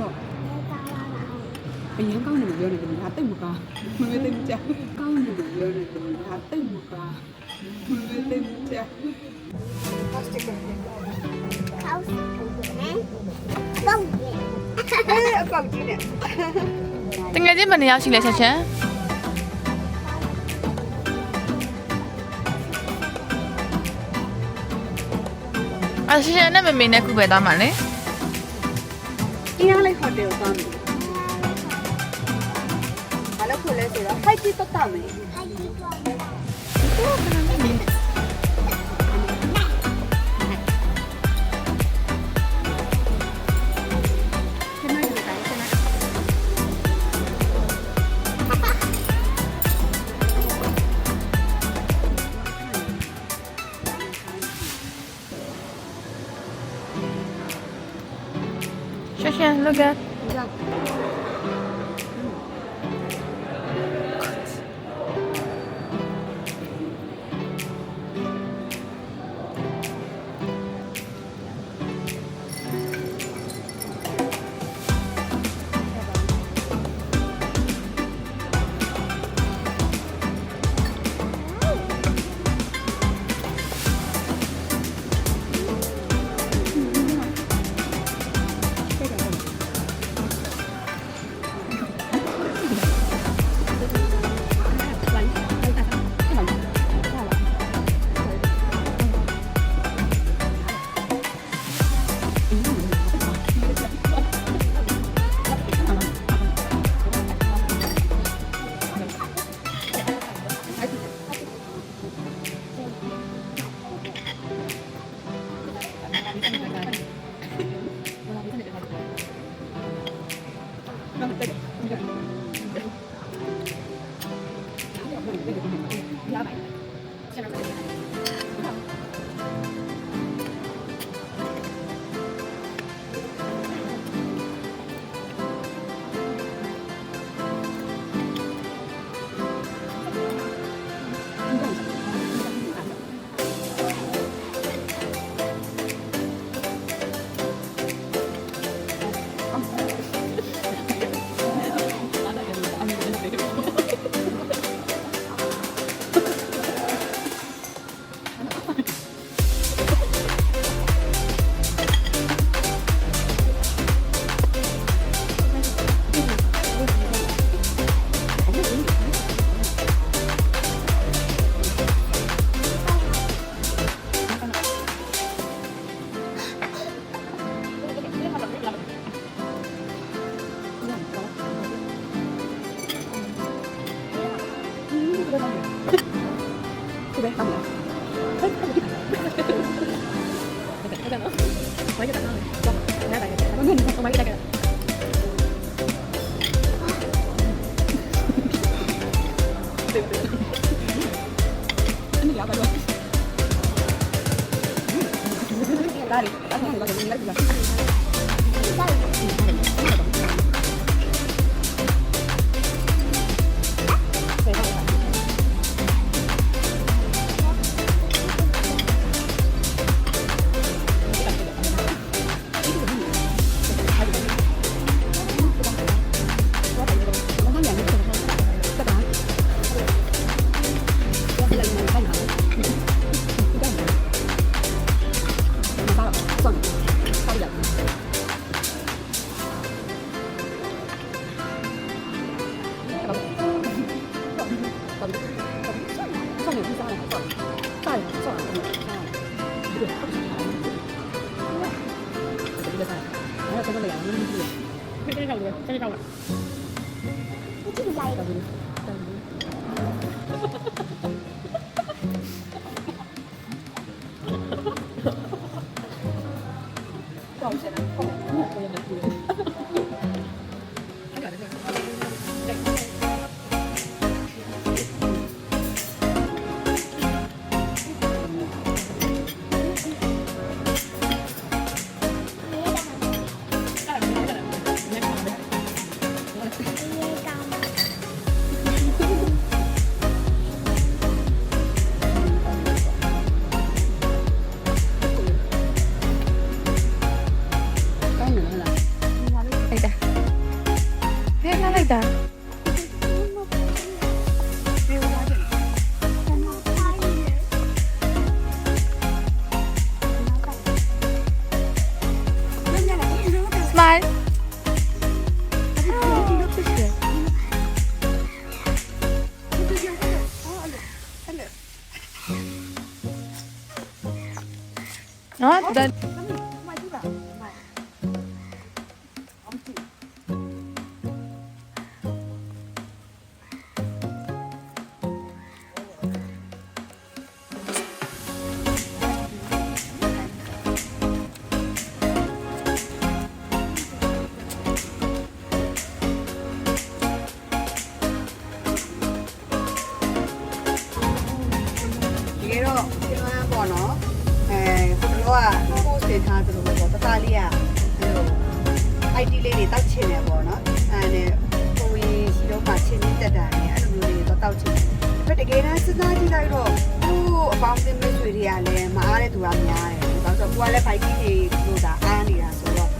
တော့အရင်ကောင်းတယ်လို့ပြောနေတယ်ဒါတိတ်မကောင်းမမေတိတ်မကြကောင်းတယ်လို့ပြောနေတယ်ဒါတိတ်မကောင်းမမေတိတ်မကြအပေါက်ကြီးနဲ့တကယ်ချင်းဘယ်နှစ်ယောက်ရှိလဲချက်ချက်အချက်ချက်နဲ့မမေနဲ့ခုပဲသားမှာလေ အင်းလေးဟိုတယ်ကိုသွားမယ်ဘာလို့ခေါ်လဲဆိုတော့ဖိုက်ကြီးတော့တောက်မယ်ခ 谢谢陆哥。December 29th. 这边拿这边 나 저번에 양념 드려. 짤리라고 해. 짤리라고. 호치도 짤리. 짤리. ဒါမကြည့်ပါမ အောင်ကြည့်ဒီကတော့ဒီမှာပေါ့နော်အဲဟိုတော့က post တွေထားသလိုပဲပေါ့တသားလေးကဟို IT လေးတွေတောက်ချင်တယ်ပေါ့နော်အဲနဲ့ကိုရင်ရှိတော့မှချင်းချင်းတက်တာနဲ့အဲ့လိုမျိုးတွေတော့တောက်ချင်တယ်ဒါပေမဲ့တကယ်တမ်းစဉ်းစားကြည့်လိုက်တော့သူ့အပေါင်းအသင်းမိတ်ဆွေတွေကလည်းမအားတဲ့သူကများတယ်ဒါဆိုတော့ကိုကလည်း fight တွေလို့ဒါအားနေတာဆိုတော့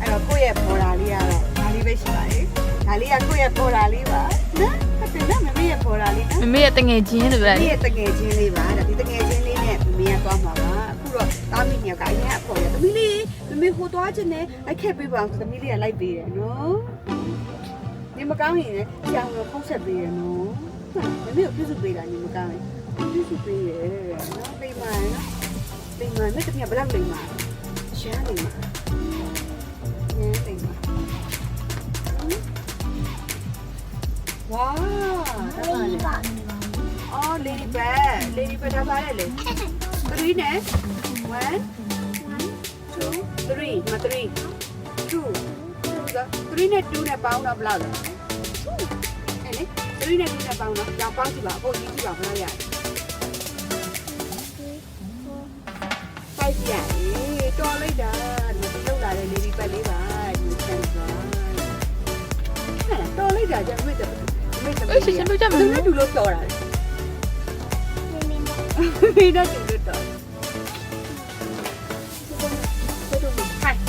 အဲ့တော့ကိုယ့်ရဲ့ပေါ်တာလေးကတော့ဒါလေးပဲရှိပါတယ်ဒါလေးကကိုယ့်ရဲ့ပေါ်တာလေးပါနော်ဟုတ်တယ်နော်မမေရဲ့ပေါ်တာလေးနော်မမေရဲ့တငယ်ချင်းတွေပဲဒီရဲ့တငယ်ချင်းလေးပါဒါဒီတငယ်ချင်းလေးနဲ့မင်းကသွားမှာပါ အခုတော့တာမီညကအရင်အဖော်ရသမီးလေးမမေဟိုသွားခြင်းနဲ့လိုက်ခဲ့ပေးပါအောင်သမီးလေးကလိုက်ပေးတယ်နော်ညီမကောင်းရင်လည်းကြောင်တော့ဖုတ်ဆက်ပေးရနော်မမေကိုပြုစုပေးတာညီမကောင်းရင်ပြုစုပေးရနော်ပေးပါနော်ပေးပါနဲ့တမီးဘယ်လောက်လိမ့်မှာရှားလိမ့်မှာနည်းလိမ့်မှာဝါဒါပါလေအော် lady bird lady bird ဒါပါလေလေ 3နဲ့1 2 3ဒီမှာ3 2 3နဲ့2နဲ့ပေါင်းတော့ဘယ်လောက်လဲအဲ့လေ3နဲ့2နဲ့ပေါင်းတော့ကြောင်ပေါင်းကြည့်ပါအဖို့ကြီးကြည့်ပါဘယ်လောက်ရလဲပိုက်ရရေတော်လိုက်တာဒီလောက်လာတဲ့ lady bird လေးပါဒီစမ်းပါဟဲ့တော်လိုက်တာကြမ်းမဲ့တယ်မဲ့တယ်အေးရှင်ရှင်တို့ကြမသူလို့နဲ့တူလို့တော်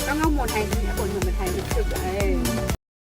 တာလေမိတော့တူလို့တော်ဟိုတော့ခိုင်ကောင်းကောင်းမထိုင်ဘူးအပေါ်ညမထိုင်ဘူးဖြစ်တယ်